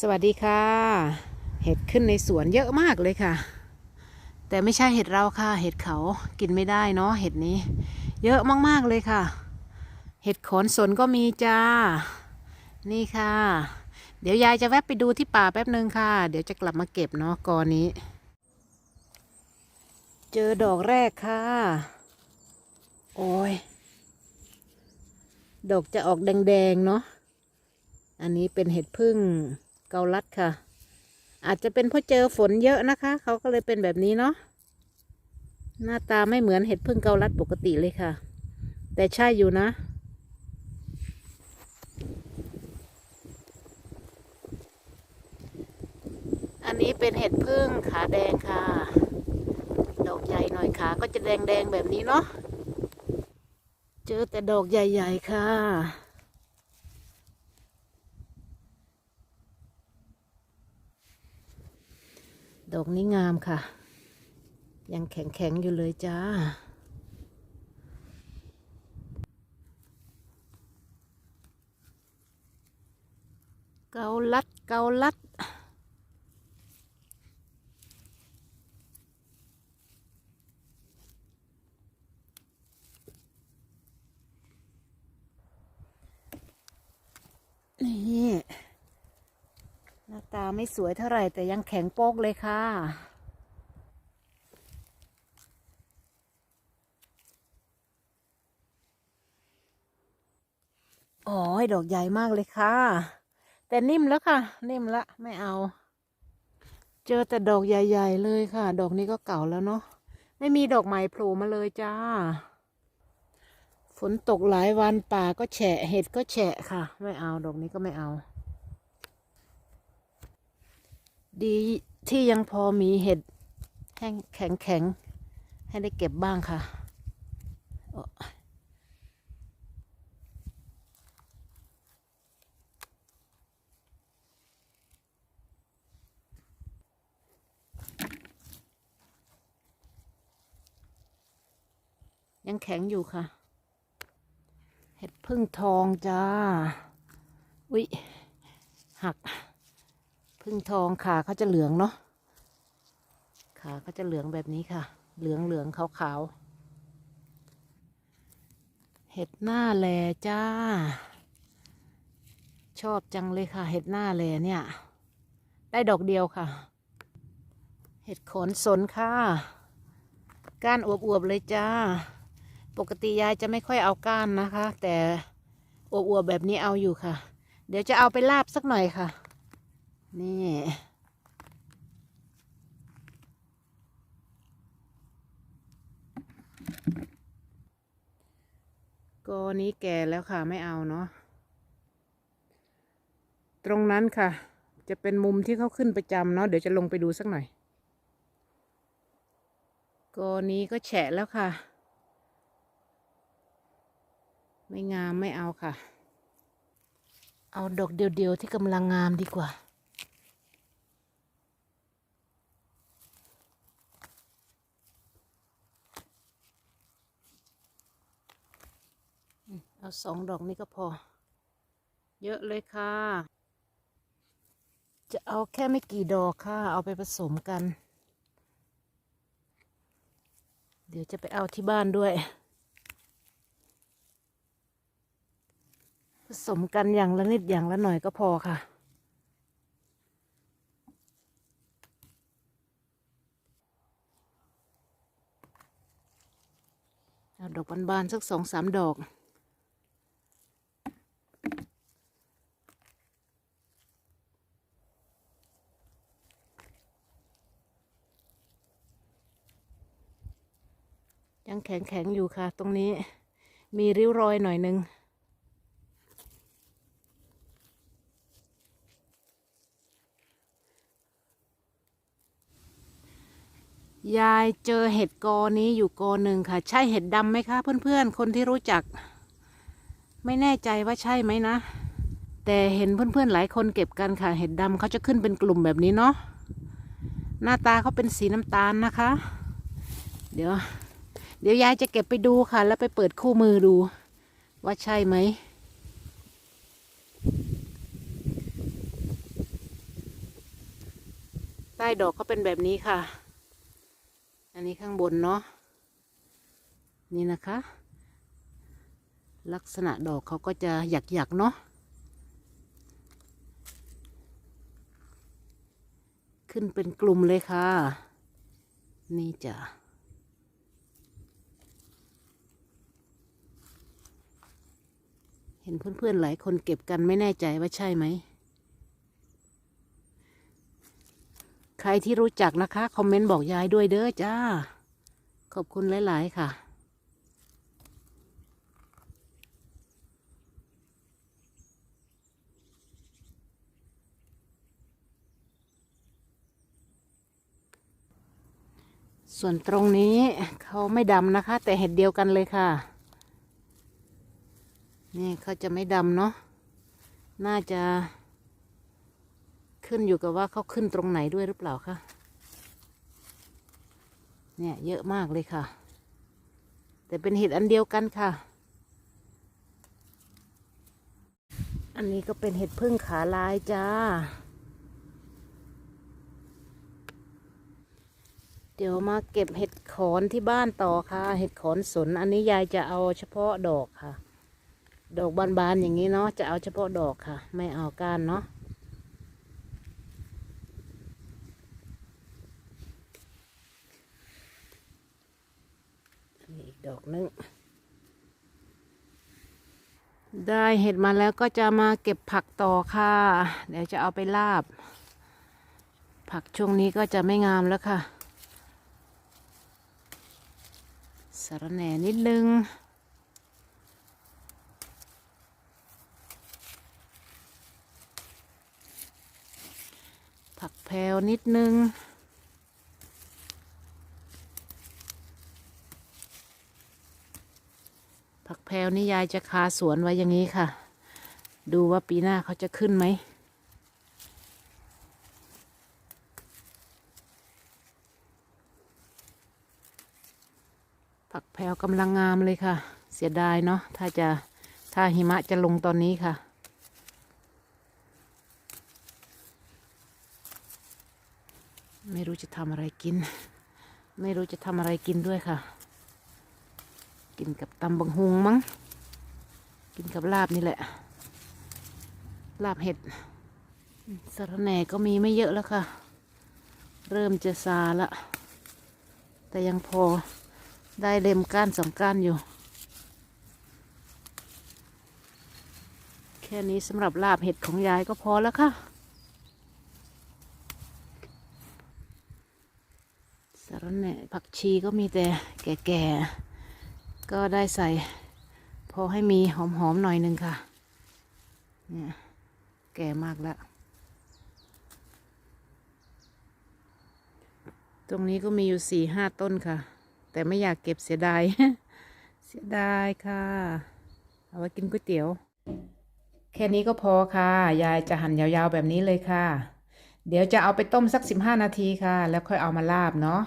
สวัสดีค่ะ เห็ดขึ้นในสวนเยอะมากเลยค่ะ แต่ไม่ใช่เห็ดเราค่ะ เห็ดเขากินไม่ได้เนาะเห็ดนี้ เยอะมากๆเลยค่ะ เห็ดขนสนก็มีจ้า นี่ค่ะ เดี๋ยวยายจะแวะไปดูที่ป่าแป๊บนึงค่ะ เดี๋ยวจะกลับมาเก็บเนาะกอนี้ เจอดอกแรกค่ะ โอ้ยดอกจะออกแดงๆเนาะอันนี้เป็นเห็ดพึ่ง เกาลัดค่ะ อาจจะเป็นเพราะเจอฝนเยอะนะคะ เขาก็เลยเป็นแบบนี้เนาะหน้าตาไม่เหมือนเห็ดพึ่งเกาลัดปกติเลยค่ะ แต่ใช่อยู่นะอันนี้เป็นเห็ดพึ่งขาแดงค่ะ ดอกใหญ่หน่อยขาก็จะแดงๆแบบนี้เนาะ เจอแต่ดอกใหญ่ ๆ ค่ะ ดอกนี้งามค่ะ ยังแข็งๆอยู่เลยจ้า เกาลัดเกาลัด นี่หน้าตา ไม่สวยเท่าไหร่แต่ยังแข็งโป๊กเลยค่ะ โอ้ยดอกใหญ่มากเลยค่ะ แต่นิ่มแล้วค่ะ นิ่มละไม่เอา เจอแต่ดอกใหญ่ ๆ เลยค่ะ ดอกนี้ก็เก่าแล้วเนาะไม่มีดอกใหม่โผล่มาเลยจ้า ฝนตกหลายวันป่าก็แฉะเห็ดก็แฉะค่ะ ไม่เอาดอกนี้ก็ไม่เอา ดีที่ยังพอมีเห็ดแห้งแข็งแข็งให้ได้เก็บบ้างค่ะ ยังแข็งอยู่ค่ะ เห็ดพึ่งทองจ้า อุ๊ย หัก พึ่งทองขาเขาจะเหลืองเนาะขาเขาจะเหลืองแบบนี้ค่ะ เหลืองเหลืองขาวขาวๆเห็ดหน้าแลจ้า ชอบจังเลยค่ะ เห็ดหน้าแลเนี่ย ได้ดอกเดียวค่ะ เห็ดขนสนค่ะ ก้านอวบๆเลยจ้า ปกติยายจะไม่ค่อยเอาก้านนะคะ แต่อวบๆแบบนี้เอาอยู่ค่ะ เดี๋ยวจะเอาไปลาบสักหน่อยค่ะ นี่ ก็นี้แก่แล้วค่ะไม่เอาเนาะ ตรงนั้นค่ะ จะเป็นมุมที่เขาขึ้นประจำเนาะเดี๋ยวจะลงไปดูสักหน่อยก็นี้ก็แฉะแล้วค่ะ ไม่งามไม่เอาค่ะ เอาดอกเดียวๆที่กำลังงามดีกว่า เอาสองดอกนี้ก็พอ เยอะเลยค่ะ จะเอาแค่ไม่กี่ดอกค่ะ เอาไปผสมกัน เดี๋ยวจะไปเอาที่บ้านด้วย ผสมกันอย่างละนิดอย่างละหน่อยก็พอค่ะเอาดอกบานๆสักสองสามดอก ยังแข็งๆอยู่ค่ะ ตรงนี้มีริ้วรอยหน่อยหนึ่งยายเจอเห็ดกอนี้อยู่กอหนึ่งค่ะ ใช่เห็ดดำไหมคะเพื่อนๆ คนที่รู้จัก ไม่แน่ใจว่าใช่ไหมนะ แต่เห็นเพื่อนๆหลายคนเก็บกันค่ะ เห็ดดำเขาจะขึ้นเป็นกลุ่มแบบนี้เนาะหน้าตาเขาเป็นสีน้ำตาลนะคะ เดี๋ยว เดี๋ยวยายจะเก็บไปดูค่ะ แล้วไปเปิดคู่มือดู ว่าใช่ไหมใต้ดอกก็เป็นแบบนี้ค่ะ อันนี้ข้างบนเนาะ นี่นะคะ ลักษณะดอกเขาก็จะหยักๆเนาะ ขึ้นเป็นกลุ่มเลยค่ะ นี่จ้ะ เห็นเพื่อนๆหลายคนเก็บกันไม่แน่ใจว่าใช่ไหม ใครที่รู้จักนะคะ คอมเมนต์บอกยายด้วยเด้อจ้า ขอบคุณหลาย ๆ ค่ะส่วนตรงนี้เขาไม่ดำนะคะ แต่เห็ดเดียวกันเลยค่ะ นี่เขาจะไม่ดำเนาะ น่าจะขึ้นอยู่กับว่าเขาขึ้นตรงไหนด้วยหรือเปล่าคะ เนี่ยเยอะมากเลยค่ะ แต่เป็นเห็ดอันเดียวกันค่ะ อันนี้ก็เป็นเห็ดพึ่งขาลายจ้า เดี๋ยวมาเก็บเห็ดขอนที่บ้านต่อค่ะ เห็ดขอนสน อันนี้ยายจะเอาเฉพาะดอกค่ะ ดอกบานๆอย่างนี้เนาะจะเอาเฉพาะดอกค่ะ ไม่เอาก้านเนาะอีกดอกนึงได้เห็ดมาแล้วก็จะมาเก็บผักต่อค่ะ เดี๋ยวจะเอาไปลาบ ผักช่วงนี้ก็จะไม่งามแล้วค่ะสารแหน่นิดนึง ผักแพรวนิดนึง ผักแพรวนี่ยายจะคาสวนไว้อย่างนี้ค่ะ ดูว่าปีหน้าเขาจะขึ้นไหมผักแพรวกำลังงามเลยค่ะ เสียดายเนาะถ้าจะถ้าหิมะจะลงตอนนี้ค่ะ ไม่รู้จะทำอะไรกิน ไม่รู้จะทำอะไรกินด้วยค่ะ กินกับตำบังฮุงมั้ง กินกับลาบนี่แหละ ลาบเห็ดสะระแหน่ก็มีไม่เยอะแล้วค่ะ เริ่มจะซาละ แต่ยังพอได้เล็มก้านสองก้านอยู่ แค่นี้สำหรับลาบเห็ดของยายก็พอแล้วค่ะ สาระแหน่ผักชีก็มีแต่แก่ๆ ก็ได้ใส่ พอให้มีหอมๆหน่อยหนึ่งค่ะ เนี่ยแก่มากแล้ว ตรงนี้ก็มีอยู่สี่ห้าต้นค่ะ แต่ไม่อยากเก็บเสียดาย เสียดายค่ะ เอาไว้กินก๋วยเตี๋ยว แค่นี้ก็พอค่ะ ยายจะหั่นยาวๆแบบนี้เลยค่ะ เดี๋ยวจะเอาไปต้มสักสิบห้านาทีค่ะ แล้วค่อยเอามาลาบเนาะ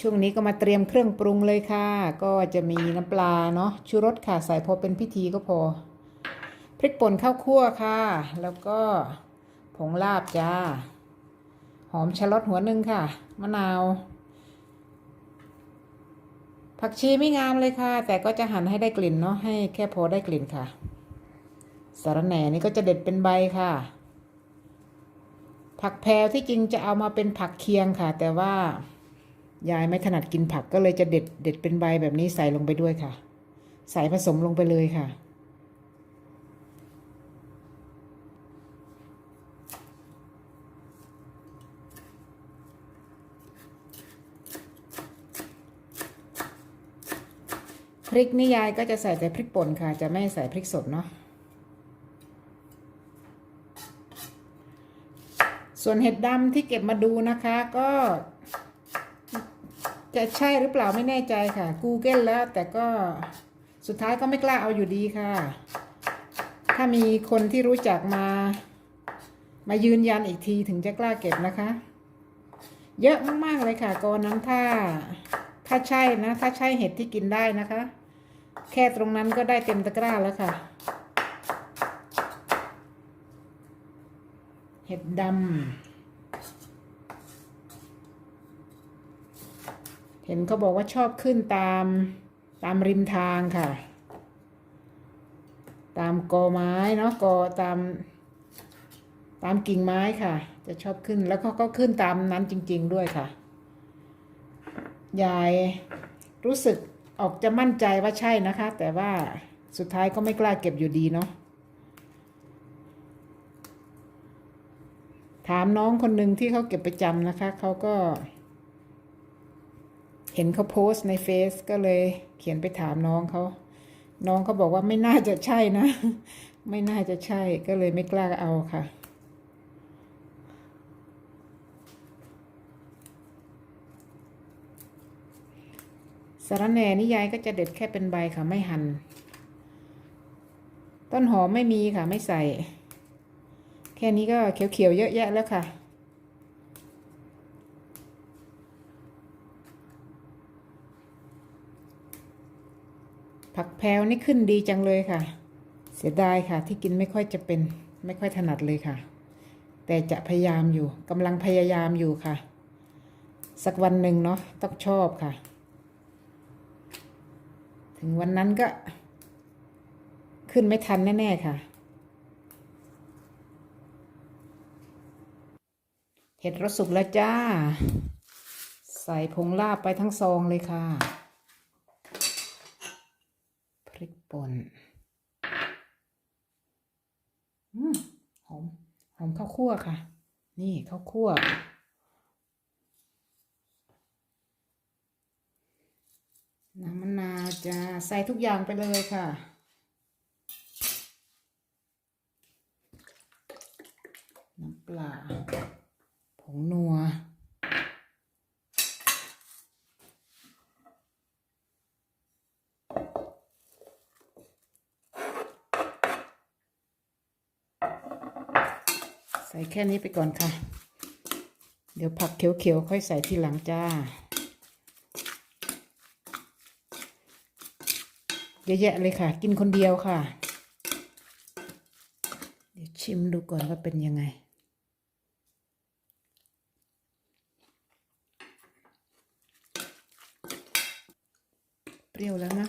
ช่วงนี้ก็มาเตรียมเครื่องปรุงเลยค่ะ ก็จะมีน้ำปลาเนาะชูรสค่ะใส่พอเป็นพิธีก็พอ พริกป่นข้าวคั่วค่ะ แล้วก็ผงลาบจ้า หอมชะลดหัวหนึ่งค่ะ มะนาว ผักชีไม่งามเลยค่ะ แต่ก็จะหั่นให้ได้กลิ่นเนาะให้แค่พอได้กลิ่นค่ะสาระแหน่นี่ก็จะเด็ดเป็นใบค่ะ ผักแพรวที่จริงจะเอามาเป็นผักเคียงค่ะ แต่ว่ายายไม่ถนัดกินผักก็เลยจะเด็ดเด็ดเป็นใบแบบนี้ใส่ลงไปด้วยค่ะ ใส่ผสมลงไปเลยค่ะ พริกนี่ยายก็จะใส่แต่พริกป่นค่ะ จะไม่ใส่พริกสดเนาะ ส่วนเห็ดดำที่เก็บมาดูนะคะก็ จะใช่หรือเปล่าไม่แน่ใจค่ะ Google แล้วแต่ก็สุดท้ายก็ไม่กล้าเอาอยู่ดีค่ะ ถ้ามีคนที่รู้จักมา มายืนยันอีกทีถึงจะกล้าเก็บนะคะ เยอะมากๆเลยค่ะกอน้ำถ้าถ้าใช่นะ ถ้าใช่เห็ดที่กินได้นะคะ แค่ตรงนั้นก็ได้เต็มตะกร้าแล้วค่ะ เห็ดดำ เห็นเขาบอกว่าชอบขึ้นตามตามริมทางค่ะ ตามกอไม้เนาะกอตาม ตามกิ่งไม้ค่ะ จะชอบขึ้นแล้วเขาก็ขึ้นตามนั้นจริง ๆด้วยค่ะ ยายรู้สึกออกจะมั่นใจว่าใช่นะคะ แต่ว่าสุดท้ายก็ไม่กล้าเก็บอยู่ดีเนาะ ถามน้องคนหนึ่งที่เขาเก็บประจำนะคะ เขาก็ เห็นเขาโพสต์ในเฟซก็เลย เขียนไปถามน้องเขา น้องเขาบอกว่าไม่น่าจะใช่นะ ไม่น่าจะใช่ก็เลยไม่กล้าเอาค่ะสารแหน่นี่ยายก็จะเด็ดแค่เป็นใบค่ะไม่หัน่นต้นหอมไม่มีค่ะไม่ใส่ แค่นี้ก็เขียวๆเยอะแยะแล้วค่ะ ผักแพรวนี่ขึ้นดีจังเลยค่ะ เสียดายค่ะที่กินไม่ค่อยจะเป็นไม่ค่อยถนัดเลยค่ะ แต่จะพยายามอยู่กำลังพยายามอยู่ค่ะ สักวันหนึ่งเนาะต้องชอบค่ะ ถึงวันนั้นก็ ขึ้นไม่ทันแน่ ๆ ค่ะ เห็ดรสสุกแล้วจ้า ใส่ผงลาบไปทั้งซองเลยค่ะ พริกป่นหอม หอมข้าวคั่วค่ะ นี่ข้าวคั่ว น้ำมะนาวจะใส่ทุกอย่างไปเลยค่ะน้ำปลา งนัว ใส่แค่นี้ไปก่อนค่ะ เดี๋ยวผักเขียวๆ ค่อยใส่ทีหลังจ้า เยอะแยะเลยค่ะ กินคนเดียวค่ะ เดี๋ยวชิมดูก่อนว่าเป็นยังไง รี้ยวแล้วนะ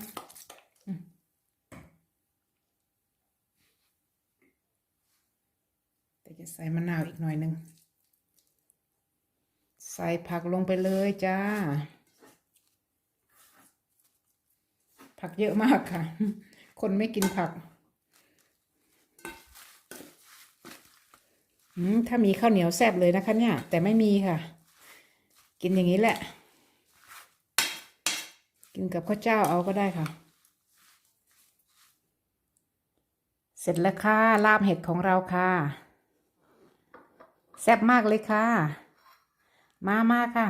แต่จะใส่มะนาวอีกหน่อยหนึ่งใส่ผักลงไปเลยจ้า ผักเยอะมากค่ะ คนไม่กินผักถ้ามีข้าวเหนียวแซ่บเลยนะคะเนี่ย แต่ไม่มีค่ะ กินอย่างนี้แหละ กินกับข้าวเจ้าเอาก็ได้ค่ะ เสร็จแล้วค่ะ ลาบเห็ดของเราค่ะ แซ่บมากเลยค่ะ มามาค่ะ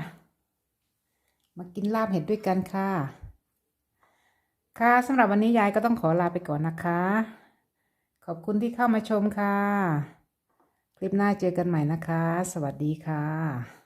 มากินลาบเห็ดด้วยกันค่ะ ค่ะสำหรับวันนี้ยายก็ต้องขอลาไปก่อนนะคะ ขอบคุณที่เข้ามาชมค่ะ คลิปหน้าเจอกันใหม่นะคะ สวัสดีค่ะ